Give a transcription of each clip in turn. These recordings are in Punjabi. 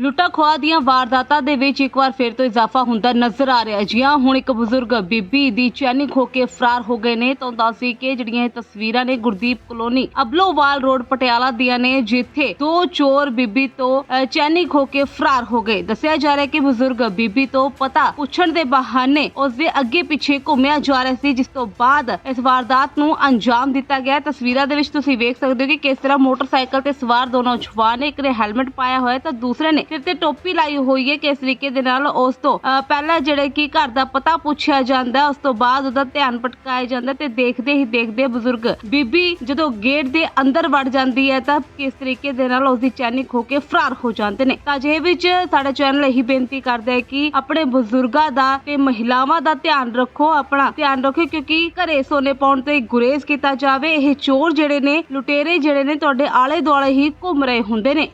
ਲੁੱਟਾ ਖੋਹਾਂ ਦੀਆਂ ਵਾਰਦਾਤਾਂ ਦੇ ਵਿੱਚ ਇੱਕ ਵਾਰ ਫਿਰ ਤੋਂ ਇਜ਼ਾਫਾ ਹੁੰਦਾ ਨਜ਼ਰ ਆ ਰਿਹਾ ਹੈ। ਜੀ ਹੁਣ ਇੱਕ ਬਜ਼ੁਰਗ ਬੀਬੀ ਦੀ ਚੈਨੀ ਖੋ ਕੇ ਫਰਾਰ ਹੋ ਗਏ ਨੇ। ਤਾਂ ਦੱਸੀ ਕਿ ਜਿਹੜੀਆਂ ਇਹ ਤਸਵੀਰਾਂ ਨੇ ਗੁਰਦੀਪ ਕਲੋਨੀ ਅਬਲੋਵਾਲ ਰੋਡ ਪਟਿਆਲਾ ਦੀਆਂ ਨੇ, ਜਿੱਥੇ ਦੋ ਚੋਰ ਬੀਬੀ ਤੋਂ ਚੈਨੀ ਖੋ ਕੇ ਫਰਾਰ ਹੋ ਗਏ। ਦੱਸਿਆ ਜਾ ਰਿਹਾ ਕਿ ਬਜ਼ੁਰਗ ਬੀਬੀ ਤੋਂ ਪਤਾ ਪੁੱਛਣ ਦੇ ਬਹਾਨੇ ਉਸ ਦੇ ਅੱਗੇ ਪਿੱਛੇ ਘੁੰਮਿਆ ਜਾ ਰਿਹਾ ਸੀ, ਜਿਸ ਤੋਂ ਬਾਅਦ ਇਸ ਵਾਰਦਾਤ ਨੂੰ ਅੰਜਾਮ ਦਿੱਤਾ ਗਿਆ ਤਸਵੀਰਾਂ ਦੇ ਵਿੱਚ ਤੁਸੀਂ ਵੇਖ ਸਕਦੇ ਹੋ ਕਿ ਕਿਸ ਤਰ੍ਹਾਂ ਮੋਟਰਸਾਈਕਲ ਤੇ ਸਵਾਰ ਦੋ ਜਵਾਨ ਨੇ, ਇੱਕ ਨੇ ਹੈਲਮਟ ਪਾਇਆ ਹੋਇਆ ਤਾਂ ਦੂਸਰੇ ਨੇ ਸਿਰ ਤੇ ਟੋਪੀ ਲਾਈ ਹੋਈ ਹੈ ਕਿਸ ਤਰੀਕੇ ਦੇ ਨਾਲ ਉਸ ਤੋਂ ਪਹਿਲਾਂ ਜਿਹੜੇ ਕਿ ਘਰ ਦਾ ਪਤਾ ਪੁੱਛਿਆ ਜਾਂਦਾ, ਉਸ ਤੋਂ ਬਾਅਦ ਉਹਦਾ ਧਿਆਨ ਭਟਕਾਇਆ ਜਾਂਦਾ ਤੇ ਦੇਖਦੇ ਹੀ ਦੇਖਦੇ ਬਜ਼ੁਰਗ ਬੀਬੀ ਜਦੋਂ ਗੇਟ ਦੇ ਅੰਦਰ ਵੜ ਜਾਂਦੀ ਹੈ ਤਾਂ ਕਿਸ ਤਰੀਕੇ ਦੇ ਨਾਲ ਉਸ ਦੀ ਚੈਨੀ ਖੋ ਕੇ ਫਰਾਰ ਹੋ ਜਾਂਦੇ ਨੇ। ਤਾਂ ਅਜਿਹੇ ਵਿੱਚ ਸਾਡਾ ਚੈਨਲ ਇਹੀ ਬੇਨਤੀ ਕਰਦਾ ਹੈ ਕਿ ਆਪਣੇ ਬਜ਼ੁਰਗਾਂ ਦਾ ਤੇ ਮਹਿਲਾਵਾਂ ਦਾ ਧਿਆਨ ਰੱਖੋ, ਆਪਣਾ ਧਿਆਨ ਰੱਖੋ ਕਿਉਂਕਿ ਘਰੇ ਸੋਨੇ ਪਾਉਣ ਤੇ ਗੁਰੇਜ਼ ਕੀਤਾ ਜਾਵੇ, ਇਹ ਚੋਰ ਜਿਹੜੇ ਨੇ, ਲੁਟੇਰੇ ਜਿਹੜੇ ਨੇ ਤੁਹਾਡੇ ਆਲੇ ਦੁਆਲੇ ਹੀ ਘੁੰਮ ਰਹੇ ਹੁੰਦੇ ਨੇ।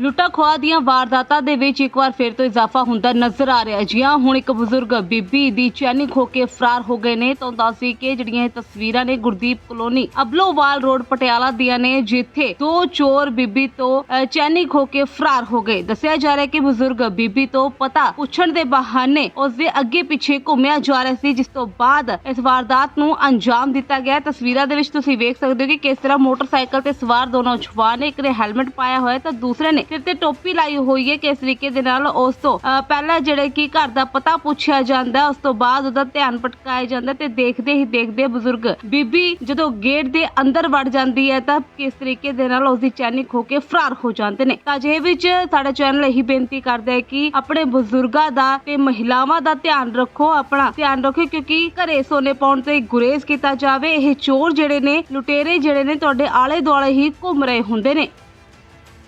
ਲੁੱਟਾ ਖੋਆ ਦੀਆਂ ਵਾਰਦਾਤਾਂ ਦੇ ਵਿੱਚ ਇੱਕ ਵਾਰ ਫਿਰ ਤੋਂ ਇਜ਼ਾਫਾ ਹੁੰਦਾ ਨਜ਼ਰ ਆ ਰਿਹਾ ਹੈ। ਜੀ ਹਾਂ, ਹੁਣ ਇੱਕ ਬਜ਼ੁਰਗ ਬੀਬੀ ਦੀ ਚੈਨੀ ਖੋ ਕੇ ਫਰਾਰ ਹੋ ਗਏ ਨੇ। ਤਾਂ ਦੱਸੀ ਕਿ ਜਿਹੜੀਆਂ ਇਹ ਤਸਵੀਰਾਂ ਨੇ ਗੁਰਦੀਪ ਕਲੋਨੀ ਅਬਲੋਵਾਲ ਰੋਡ ਪਟਿਆਲਾ ਦੀਆਂ ਨੇ, ਜਿੱਥੇ ਦੋ ਚੋਰ ਬੀਬੀ ਤੋਂ ਚੈਨੀ ਖੋ ਕੇ ਫਰਾਰ ਹੋ ਗਏ। ਦੱਸਿਆ ਜਾ ਰਿਹਾ ਕਿ ਬਜ਼ੁਰਗ ਬੀਬੀ ਤੋਂ ਪਤਾ ਪੁੱਛਣ ਦੇ ਬਹਾਨੇ ਉਸ ਦੇ ਅੱਗੇ ਪਿੱਛੇ ਘੁੰਮਿਆ ਜਾ ਰਿਹਾ ਸੀ, ਜਿਸ ਤੋਂ ਬਾਅਦ ਇਸ ਵਾਰਦਾਤ ਨੂੰ ਅੰਜਾਮ ਦਿੱਤਾ ਗਿਆ ਤਸਵੀਰਾਂ ਦੇ ਵਿੱਚ ਤੁਸੀਂ ਵੇਖ ਸਕਦੇ ਹੋ ਕਿ ਕਿਸ ਤਰ੍ਹਾਂ ਮੋਟਰਸਾਈਕਲ ਤੇ ਸਵਾਰ ਦੋ ਨੌਜਵਾਨ ਨੇ, ਇੱਕ ਨੇ ਹੈਲਮਟ ਪਾਇਆ ਹੋਇਆ ਹੈ ਤਾਂ ਦੂਸਰੇ ਨੇ ਸਿਰ ਤੇ ਟੋਪੀ ਲਾਈ ਹੋਈ ਹੈ ਕਿਸ ਤਰੀਕੇ ਦੇ ਨਾਲ ਉਸ ਤੋਂ ਪਹਿਲਾਂ ਜਿਹੜੇ ਕਿ ਘਰ ਦਾ ਪਤਾ ਪੁੱਛਿਆ ਜਾਂਦਾ, ਉਸ ਤੋਂ ਬਾਅਦ ਉਹਦਾ ਧਿਆਨ ਭਟਕਾਇਆ ਜਾਂਦਾ ਤੇ ਦੇਖਦੇ ਹੀ ਦੇਖਦੇ ਬਜ਼ੁਰਗ ਬੀਬੀ ਜਦੋਂ ਗੇਟ ਦੇ ਅੰਦਰ ਵੜ ਜਾਂਦੀ ਹੈ ਤਾਂ ਕਿਸ ਤਰੀਕੇ ਦੇ ਨਾਲ ਉਸ ਦੀ ਚੈਨੀ ਖੋ ਕੇ ਫਰਾਰ ਹੋ ਜਾਂਦੇ ਨੇ। ਤਾਂ ਅਜਿਹੇ ਵਿੱਚ ਸਾਡਾ ਚੈਨਲ ਇਹੀ ਬੇਨਤੀ ਕਰਦਾ ਹੈ ਕਿ ਆਪਣੇ ਬਜ਼ੁਰਗਾਂ ਦਾ ਤੇ ਮਹਿਲਾਵਾਂ ਦਾ ਧਿਆਨ ਰੱਖੋ, ਆਪਣਾ ਧਿਆਨ ਰੱਖੋ ਕਿਉਂਕਿ ਘਰੇ ਸੋਨੇ ਪਾਉਣ ਤੇ ਗੁਰੇਜ਼ ਕੀਤਾ ਜਾਵੇ, ਇਹ ਚੋਰ ਜਿਹੜੇ ਨੇ, ਲੁਟੇਰੇ ਜਿਹੜੇ ਨੇ ਤੁਹਾਡੇ ਆਲੇ ਦੁਆਲੇ ਹੀ ਘੁੰਮ ਰਹੇ ਹੁੰਦੇ ਨੇ।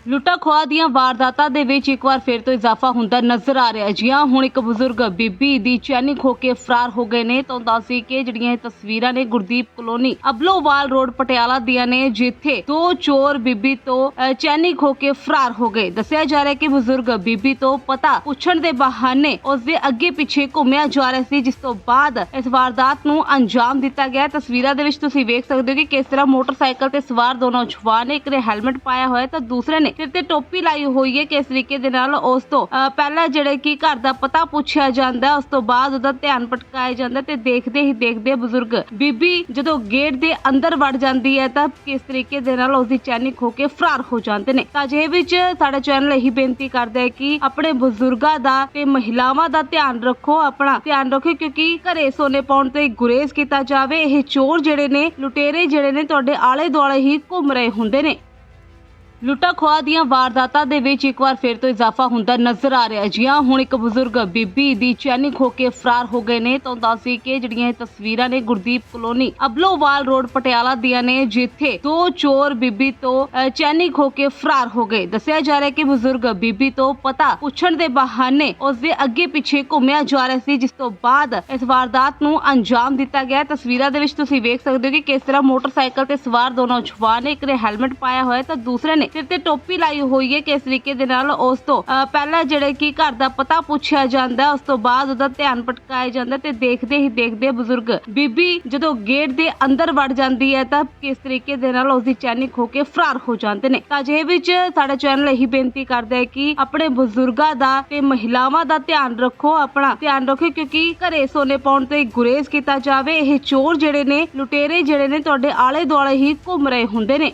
ਲੁੱਟਾ ਖੋਹਾਂ ਦੀਆਂ ਵਾਰਦਾਤਾਂ ਦੇ ਵਿੱਚ ਇੱਕ ਵਾਰ ਫਿਰ ਤੋਂ ਇਜ਼ਾਫਾ ਹੁੰਦਾ ਨਜ਼ਰ ਆ ਰਿਹਾ ਹੈ। ਜੀ ਹੁਣ ਇੱਕ ਬਜ਼ੁਰਗ ਬੀਬੀ ਦੀ ਚੈਨੀ ਖੋ ਕੇ ਫਰਾਰ ਹੋ ਗਏ ਨੇ। ਤਾਂ ਦੱਸੀ ਕਿ ਜਿਹੜੀਆਂ ਇਹ ਤਸਵੀਰਾਂ ਨੇ ਗੁਰਦੀਪ ਕਲੋਨੀ ਅਬਲੋਵਾਲ ਰੋਡ ਪਟਿਆਲਾ ਦੀਆਂ ਨੇ, ਜਿੱਥੇ ਦੋ ਚੋਰ ਬੀਬੀ ਤੋਂ ਚੈਨੀ ਖੋ ਕੇ ਫਰਾਰ ਹੋ ਗਏ। ਦੱਸਿਆ ਜਾ ਰਿਹਾ ਕਿ ਬਜ਼ੁਰਗ ਬੀਬੀ ਤੋਂ ਪਤਾ ਪੁੱਛਣ ਦੇ ਬਹਾਨੇ ਉਸ ਦੇ ਅੱਗੇ ਪਿੱਛੇ ਘੁੰਮਿਆ ਜਾ ਰਿਹਾ ਸੀ, ਜਿਸ ਤੋਂ ਬਾਅਦ ਇਸ ਵਾਰਦਾਤ ਨੂੰ ਅੰਜਾਮ ਦਿੱਤਾ ਗਿਆ ਤਸਵੀਰਾਂ ਦੇ ਵਿੱਚ ਤੁਸੀਂ ਵੇਖ ਸਕਦੇ ਹੋ ਕਿ ਕਿਸ ਤਰ੍ਹਾਂ ਮੋਟਰਸਾਈਕਲ ਤੇ ਸਵਾਰ ਦੋ ਜਵਾਨ ਨੇ, ਇੱਕ ਨੇ ਹੈਲਮਟ ਪਾਇਆ ਹੋਇਆ ਤਾਂ ਦੂਸਰੇ ਨੇ ਸਿਰ ਤੇ ਟੋਪੀ ਲਾਈ ਹੋਈ ਹੈ ਕਿਸ ਤਰੀਕੇ ਦੇ ਨਾਲ ਉਸ ਤੋਂ ਪਹਿਲਾਂ ਜਿਹੜੇ ਕਿ ਘਰ ਦਾ ਪਤਾ ਪੁੱਛਿਆ ਜਾਂਦਾ, ਉਸ ਤੋਂ ਬਾਅਦ ਉਹਦਾ ਧਿਆਨ ਭਟਕਾਇਆ ਜਾਂਦਾ ਤੇ ਦੇਖਦੇ ਹੀ ਦੇਖਦੇ ਬਜ਼ੁਰਗ ਬੀਬੀ ਜਦੋਂ ਗੇਟ ਦੇ ਅੰਦਰ ਵੜ ਜਾਂਦੀ ਹੈ ਤਾਂ ਕਿਸ ਤਰੀਕੇ ਦੇ ਨਾਲ ਉਸ ਦੀ ਚੈਨੀ ਖੋ ਕੇ ਫਰਾਰ ਹੋ ਜਾਂਦੇ ਨੇ। ਤਾਂ ਅਜਿਹੇ ਵਿੱਚ ਸਾਡਾ ਚੈਨਲ ਇਹੀ ਬੇਨਤੀ ਕਰਦਾ ਹੈ ਕਿ ਆਪਣੇ ਬਜ਼ੁਰਗਾਂ ਦਾ ਤੇ ਮਹਿਲਾਵਾਂ ਦਾ ਧਿਆਨ ਰੱਖੋ, ਆਪਣਾ ਧਿਆਨ ਰੱਖੋ ਕਿਉਂਕਿ ਘਰੇ ਸੋਨੇ ਪਾਉਣ ਤੇ ਗੁਰੇਜ਼ ਕੀਤਾ ਜਾਵੇ, ਇਹ ਚੋਰ ਜਿਹੜੇ ਨੇ, ਲੁਟੇਰੇ ਜਿਹੜੇ ਨੇ ਤੁਹਾਡੇ ਆਲੇ ਦੁਆਲੇ ਹੀ ਘੁੰਮ ਰਹੇ ਹੁੰਦੇ ਨੇ। ਲੁੱਟਾ ਖੋਹਾਂ ਦੀਆਂ ਵਾਰਦਾਤਾਂ ਦੇ ਵਿੱਚ ਇੱਕ ਵਾਰ ਫਿਰ ਤੋਂ ਇਜ਼ਾਫਾ ਹੁੰਦਾ ਨਜ਼ਰ ਆ ਰਿਹਾ ਹੈ। ਜੀ ਹੁਣ ਇੱਕ ਬਜ਼ੁਰਗ ਬੀਬੀ ਦੀ ਚੈਨੀ ਖੋ ਕੇ ਫਰਾਰ ਹੋ ਗਏ ਨੇ। ਤਾਂ ਦੱਸੀ ਕਿ ਜਿਹੜੀਆਂ ਇਹ ਤਸਵੀਰਾਂ ਨੇ ਗੁਰਦੀਪ ਕਲੋਨੀ ਅਬਲੋਵਾਲ ਰੋਡ, ਪਟਿਆਲਾ ਦੀਆਂ ਨੇ, ਜਿੱਥੇ ਦੋ ਚੋਰ ਬੀਬੀ ਤੋਂ ਚੈਨੀ ਖੋ ਕੇ ਫਰਾਰ ਹੋ ਗਏ। ਦੱਸਿਆ ਜਾ ਰਿਹਾ ਕਿ ਬਜ਼ੁਰਗ ਬੀਬੀ ਤੋਂ ਪਤਾ ਪੁੱਛਣ ਦੇ ਬਹਾਨੇ ਉਸ ਦੇ ਅੱਗੇ ਪਿੱਛੇ ਘੁੰਮਿਆ ਜਾ ਰਿਹਾ ਸੀ, ਜਿਸ ਤੋਂ ਬਾਅਦ ਇਸ ਵਾਰਦਾਤ ਨੂੰ ਅੰਜਾਮ ਦਿੱਤਾ ਗਿਆ ਤਸਵੀਰਾਂ ਦੇ ਵਿੱਚ ਤੁਸੀਂ ਵੇਖ ਸਕਦੇ ਹੋ ਕਿ ਕਿਸ ਤਰ੍ਹਾਂ ਮੋਟਰਸਾਈਕਲ ਤੇ ਸਵਾਰ ਦੋ ਜਵਾਨ ਨੇ, ਇੱਕ ਨੇ ਹੈਲਮਟ ਪਾਇਆ ਹੋਇਆ ਤਾਂ ਦੂਸਰੇ ਨੇ ਸਿਰ ਤੇ ਟੋਪੀ ਲਾਈ ਹੋਈ ਹੈ ਕਿਸ ਤਰੀਕੇ ਦੇ ਨਾਲ ਉਸ ਤੋਂ ਪਹਿਲਾਂ ਜਿਹੜੇ ਕਿ ਘਰ ਦਾ ਪਤਾ ਪੁੱਛਿਆ ਜਾਂਦਾ, ਉਸ ਤੋਂ ਬਾਅਦ ਉਹਦਾ ਧਿਆਨ ਭਟਕਾਇਆ ਜਾਂਦਾ ਤੇ ਦੇਖਦੇ ਹੀ ਦੇਖਦੇ ਬਜ਼ੁਰਗ ਬੀਬੀ ਜਦੋਂ ਗੇਟ ਦੇ ਅੰਦਰ ਵੜ ਜਾਂਦੀ ਹੈ ਤਾਂ ਕਿਸ ਤਰੀਕੇ ਦੇ ਨਾਲ ਉਸ ਦੀ ਚੈਨੀ ਖੋ ਕੇ ਫਰਾਰ ਹੋ ਜਾਂਦੇ ਨੇ। ਤਾਂ ਅਜਿਹੇ ਵਿੱਚ ਸਾਡਾ ਚੈਨਲ ਇਹੀ ਬੇਨਤੀ ਕਰਦਾ ਹੈ ਕਿ ਆਪਣੇ ਬਜ਼ੁਰਗਾਂ ਦਾ ਤੇ ਮਹਿਲਾਵਾਂ ਦਾ ਧਿਆਨ ਰੱਖੋ, ਆਪਣਾ ਧਿਆਨ ਰੱਖੋ ਕਿਉਂਕਿ ਘਰੇ ਸੋਨੇ ਪਾਉਣ ਤੇ ਗੁਰੇਜ਼ ਕੀਤਾ ਜਾਵੇ, ਇਹ ਚੋਰ ਜਿਹੜੇ ਨੇ, ਲੁਟੇਰੇ ਜਿਹੜੇ ਨੇ ਤੁਹਾਡੇ ਆਲੇ ਦੁਆਲੇ ਹੀ ਘੁੰਮ ਰਹੇ ਹੁੰਦੇ ਨੇ।